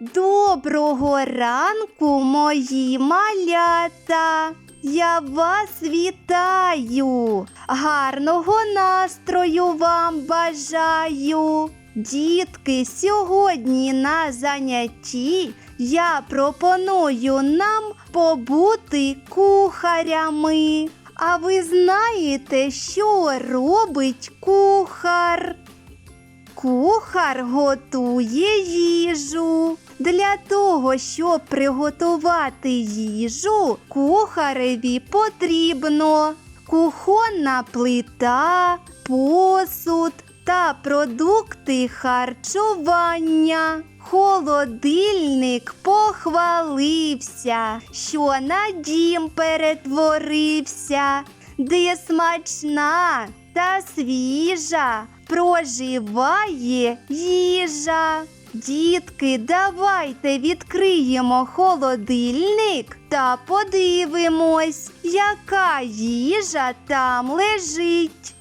Доброго ранку, мої малята. Я вас вітаю. Гарного настрою вам бажаю. Дітки, сьогодні на занятті я пропоную нам побути кухарями. А ви знаєте, що робить кухар? Кухар готує їжу. Для того, щоб приготувати їжу, кухареві потрібно кухонна плита, посуд та продукти харчування. Холодильник похвалився, що на дім перетворився, де смачна та свіжа проживає їжа. Дітки, давайте відкриємо холодильник та подивимось, яка їжа там лежить.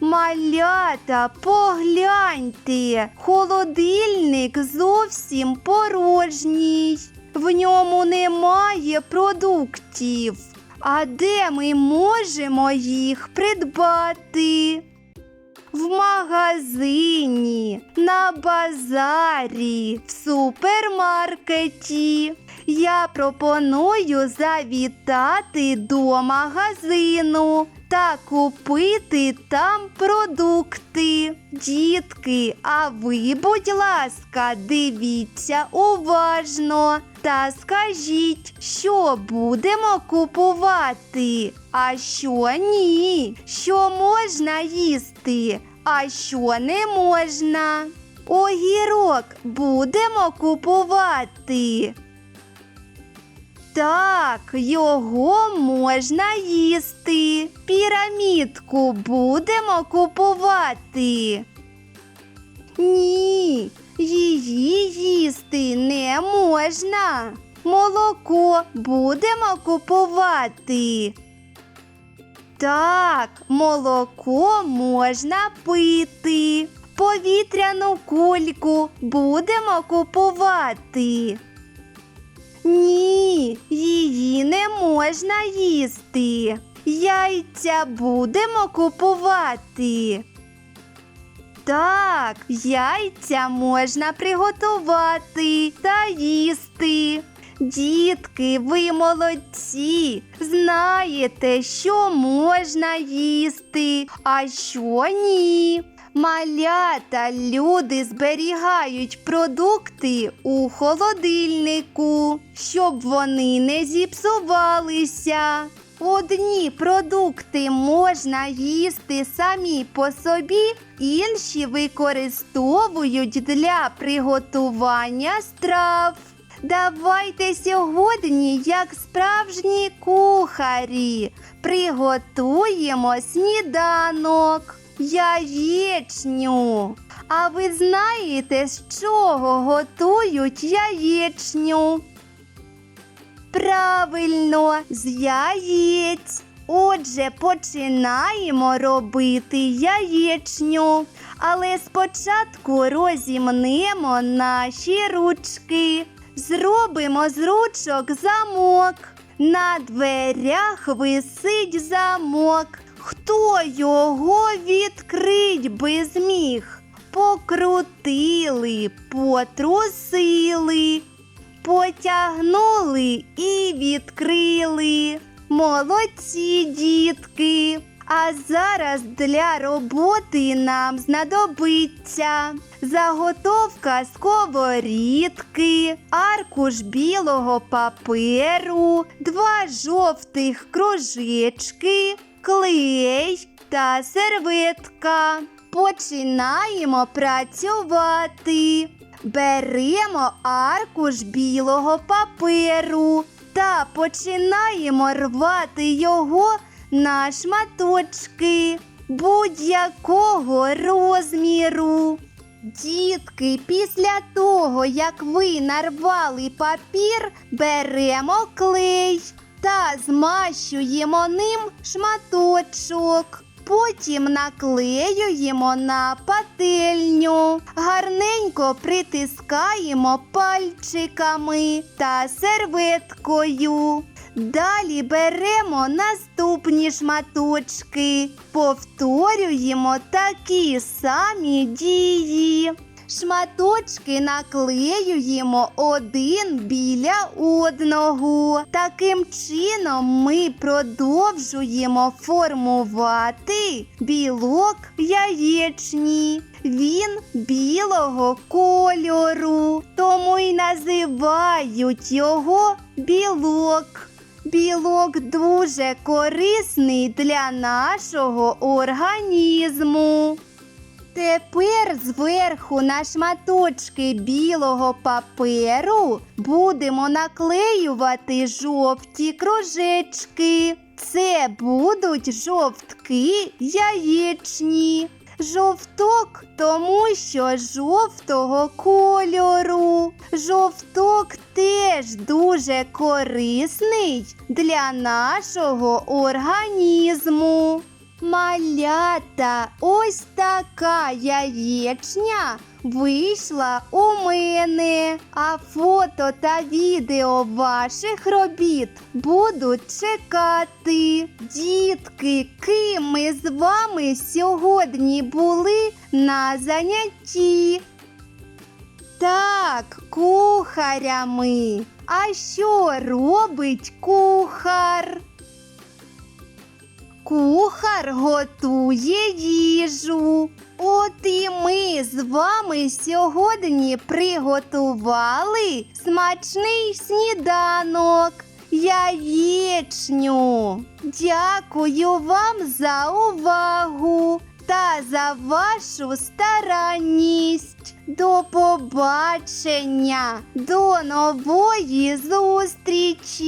Малята, погляньте, холодильник зовсім порожній. В ньому немає продуктів. А де ми можемо їх придбати? В магазині, на базарі, в супермаркеті. Я пропоную завітати до магазину та купити там продукти. Дітки, а ви, будь ласка, дивіться уважно та скажіть, що будемо купувати, а що ні, що можна їсти, а що не можна. Огірок будемо купувати. Так, його можна їсти. Пірамідку будемо купувати. Ні, її їсти не можна. Молоко будемо купувати. Так, молоко можна пити. Повітряну кульку будемо купувати. Ні, її не можна їсти. Яйця будемо купувати. Так, яйця можна приготувати та їсти. Дітки, ви молодці. Знаєте, що можна їсти, а що ні. Малята люди зберігають продукти у холодильнику, щоб вони не зіпсувалися. Одні продукти можна їсти самі по собі, інші використовують для приготування страв. Давайте сьогодні, як справжні кухарі, приготуємо сніданок, яєчню. А ви знаєте, з чого готують яєчню? Правильно, з яєць. Отже, починаємо робити яєчню. Але спочатку розімнемо наші ручки. Зробимо з ручок замок. На дверях висить замок. Хто його відкрить би зміг? Покрутили, потрусили, потягнули і відкрили. Молодці дітки. А зараз для роботи нам знадобиться заготовка сковорідки, аркуш білого паперу, два жовтих кружечки, клей та серветка. Починаємо працювати. Беремо аркуш білого паперу та починаємо рвати його на шматочки будь-якого розміру. Дітки, після того, як ви нарвали папір, беремо клей та змащуємо ним шматочок. Потім наклеюємо на пательню. Гарненько притискаємо пальчиками та серветкою. Далі беремо наступні шматочки, повторюємо такі самі дії. Шматочки наклеюємо один біля одного. Таким чином ми продовжуємо формувати білок яєчні. Він білого кольору, тому й називають його білок. Білок дуже корисний для нашого організму. Тепер зверху на шматочки білого паперу будемо наклеювати жовті кружечки. Це будуть жовтки яєчні. Жовток, тому що жовтого кольору. Жовток теж дуже корисний для нашого організму. Малята, ось така яєчня вийшла у мене. А фото та відео ваших робіт будуть чекати. Дітки, ким ми з вами сьогодні були на занятті? Так, кухарями. А що робить кухар? Кухар готує їжу. От і ми з вами сьогодні приготували смачний сніданок. Яєчню. Дякую вам за увагу та за вашу старанність. До побачення, до нової зустрічі!